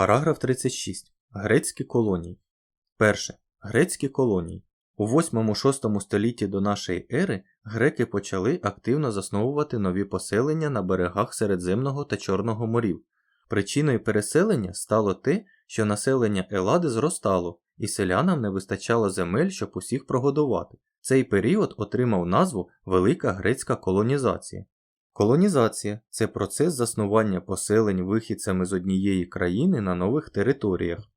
Параграф 36. Грецькі колонії. Перше. Грецькі колонії. У 8-6 столітті до нашої ери греки почали активно засновувати нові поселення на берегах Середземного та Чорного морів. Причиною переселення стало те, що населення Елади зростало, і селянам не вистачало земель, щоб усіх прогодувати. Цей період отримав назву Велика грецька колонізація. Колонізація це процес заснування поселень вихідцями з однієї країни на нових територіях.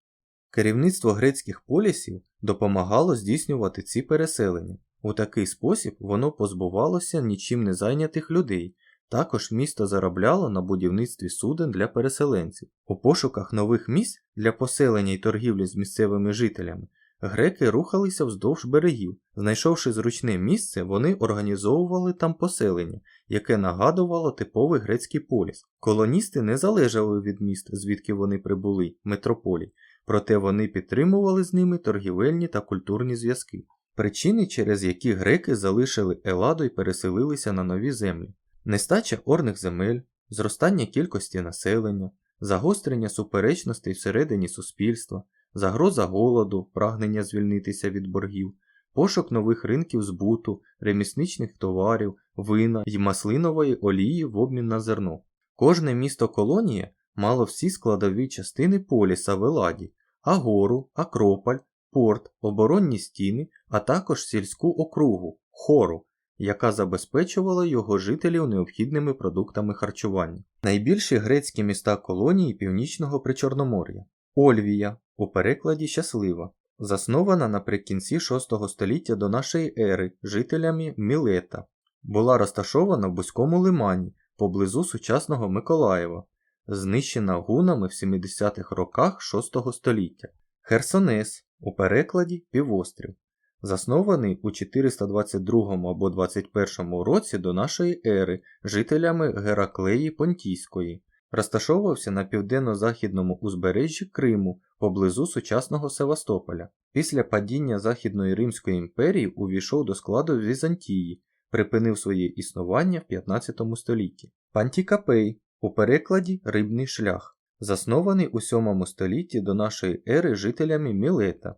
Керівництво грецьких полісів допомагало здійснювати ці переселення. У такий спосіб воно позбувалося нічим не зайнятих людей. Також місто заробляло на будівництві суден для переселенців. У пошуках нових місць для поселення і торгівлі з місцевими жителями греки рухалися вздовж берегів. Знайшовши зручне місце, вони організовували там поселення, яке нагадувало типовий грецький поліс. Колоністи не залежали від міст, звідки вони прибули, метрополій, проте вони підтримували з ними торгівельні та культурні зв'язки. Причини, через які греки залишили Еладу і переселилися на нові землі. Нестача орних земель, зростання кількості населення, загострення суперечностей всередині суспільства, загроза голоду, прагнення звільнитися від боргів, пошук нових ринків збуту, ремісничних товарів, вина й маслинової олії в обмін на зерно. Кожне місто колонія мало всі складові частини поліса в Еладі, агору, акрополь, порт, оборонні стіни, а також сільську округу, хору, яка забезпечувала його жителів необхідними продуктами харчування. Найбільші грецькі міста колонії Північного Причорномор'я Ольвія, у перекладі щаслива, заснована наприкінці VI століття до нашої ери жителями Мілета, була розташована в Бузькому лимані поблизу сучасного Миколаєва, знищена гунами в 70-х роках VI століття. Херсонес у перекладі півострів, заснований у 422 або 21 році до нашої ери жителями Гераклеї Понтійської, розташовувався на південно-західному узбережжі Криму поблизу сучасного Севастополя. Після падіння Західної Римської імперії увійшов до складу Візантії, припинив своє існування в 15 столітті. Пантікапей у перекладі Рибний шлях, заснований у 7 столітті до нашої ери жителями Мілета,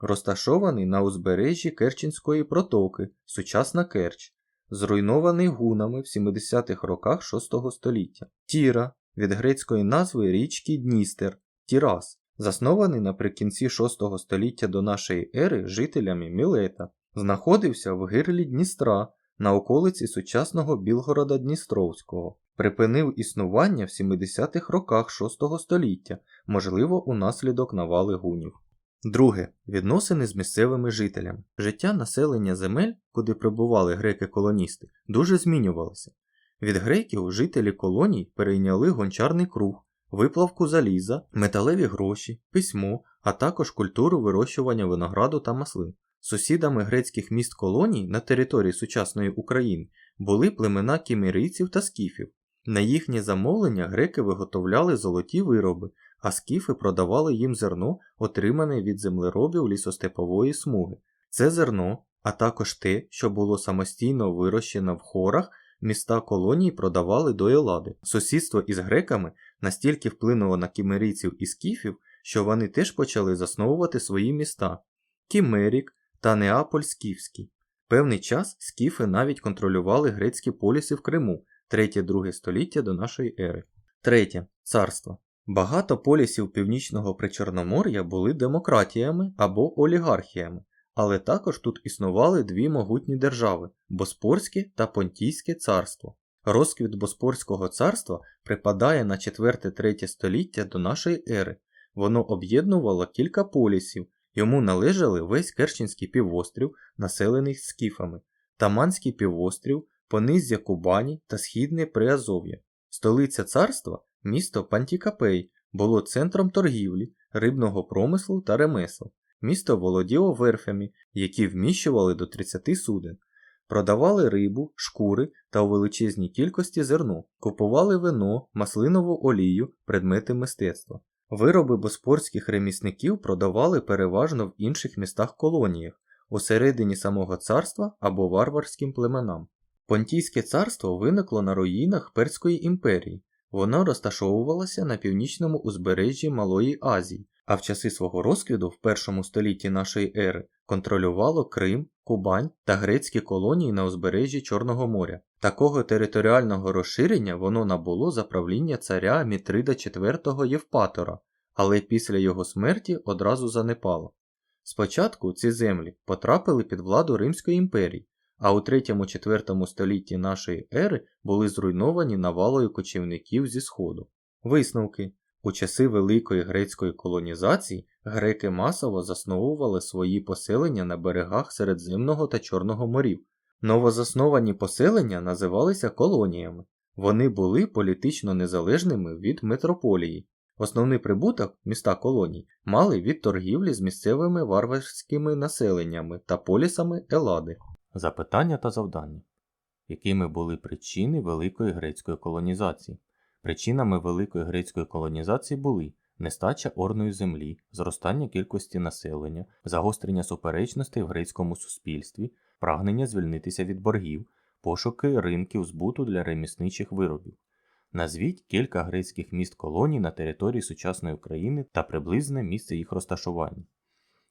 розташований на узбережжі Керченської протоки, сучасна Керч, зруйнований гунами в 70-х роках 6 століття. Тіра від грецької назви річки Дністер, Тірас, заснований наприкінці 6 століття до нашої ери жителями Мілета, знаходився в гирлі Дністра на околиці сучасного Білгорода Дністровського, припинив існування в 70-х роках 6 століття, можливо, унаслідок навали гунів. Друге. Відносини з місцевими жителями. Життя населення земель, куди прибували греки-колоністи, дуже змінювалося. Від греків жителі колоній перейняли гончарний круг, виплавку заліза, металеві гроші, письмо, а також культуру вирощування винограду та маслин. Сусідами грецьких міст колоній на території сучасної України були племена кімерійців та скіфів. На їхнє замовлення греки виготовляли золоті вироби, а скіфи продавали їм зерно, отримане від землеробів лісостепової смуги. Це зерно, а також те, що було самостійно вирощено в хорах, міста колонії продавали до Елади. Сусідство із греками настільки вплинуло на кімерійців і скіфів, що вони теж почали засновувати свої міста Кімерік та Неаполь Скіфський. Певний час скіфи навіть контролювали грецькі поліси в Криму 3-2 століття до нашої ери. Третє царство. Багато полісів Північного Причорномор'я були демократіями або олігархіями, але також тут існували дві могутні держави Боспорське та Понтійське царство. Розквіт Боспорського царства припадає на 4-3 століття до нашої ери. Воно об'єднувало кілька полісів, йому належали весь Керченський півострів, населений скіфами, Таманський півострів, Пониззя Кубані та Східне Приазов'я. Столиця царства, місто Пантікапей, було центром торгівлі, рибного промислу та ремесел. Місто володіло верфями, які вміщували до 30 суден, продавали рибу, шкури та у величезній кількості зерно, купували вино, маслинову олію, предмети мистецтва. Вироби боспорських ремісників продавали переважно в інших містах колоніях, усередині самого царства або варварським племенам. Понтійське царство виникло на руїнах Перської імперії. Воно розташовувалося на північному узбережжі Малої Азії, а в часи свого розквіту в першому столітті нашої ери контролювало Крим, Кубань та грецькі колонії на узбережжі Чорного моря. Такого територіального розширення воно набуло за правління царя Мітрида IV Євпатора, але після його смерті одразу занепало. Спочатку ці землі потрапили під владу Римської імперії, а у 3-4 столітті нашої ери були зруйновані навалою кочівників зі Сходу. Висновки у часи великої грецької колонізації греки масово засновували свої поселення на берегах Середземного та Чорного морів. Новозасновані поселення називалися колоніями. Вони були політично незалежними від метрополії. Основний прибуток міста колоній мали від торгівлі з місцевими варварськими населеннями та полісами Елади. Запитання та завдання. Якими були причини великої грецької колонізації? Причинами великої грецької колонізації були нестача орної землі, зростання кількості населення, загострення суперечностей в грецькому суспільстві, прагнення звільнитися від боргів, пошуки ринків збуту для ремісничих виробів. Назвіть кілька грецьких міст колоній на території сучасної України та приблизне місце їх розташування.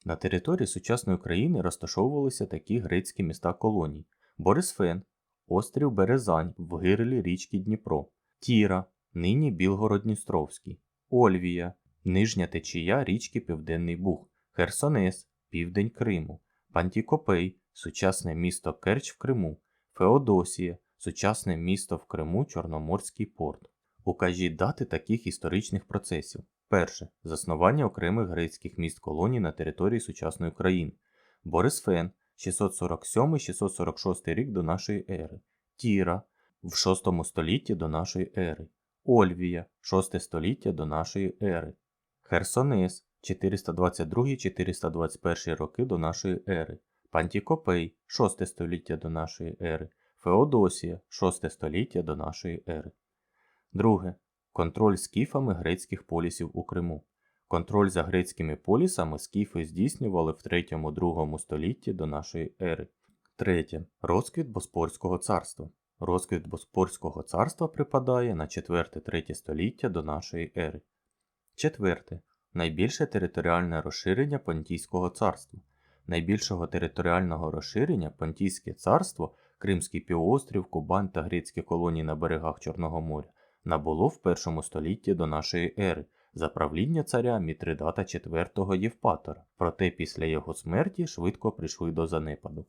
На території сучасної України розташовувалися такі грецькі міста колоній: Борисфен, острів Березань в гирлі річки Дніпро, Тіра, нині Білгород-Дністровський, Ольвія, нижня течія річки Південний Буг, Херсонес, південь Криму, Пантікопей, сучасне місто Керч в Криму, Феодосія, сучасне місто в Криму Чорноморський порт. Укажіть дати таких історичних процесів. Перше. Заснування окремих грецьких міст колоній на території сучасної України. Борисфен, 647-646 рік до нашої ери. Тіра в 6 столітті до нашої ери. Ольвія, 6 століття до нашої ери. Херсонес, 422-421 роки до нашої ери. Пантікопей, 6 століття до нашої ери. Феодосія, 6 століття до нашої ери. Друге. Контроль скіфами грецьких полісів у Криму. Контроль за грецькими полісами скіфи здійснювали в 3-2 столітті до нашої ери. Третє. Розквіт Боспорського царства. Розквіт Боспорського царства припадає на 4-3 століття до нашої ери. Четверте. Найбільше територіальне розширення Понтійського царства. Найбільшого територіального розширення Понтійське царство, Кримський півострів, Кубань та грецькі колонії на берегах Чорного моря набуло в першому столітті до нашої ери за правління царя Мітридата IV Євпатора, проте після його смерті швидко прийшли до занепаду.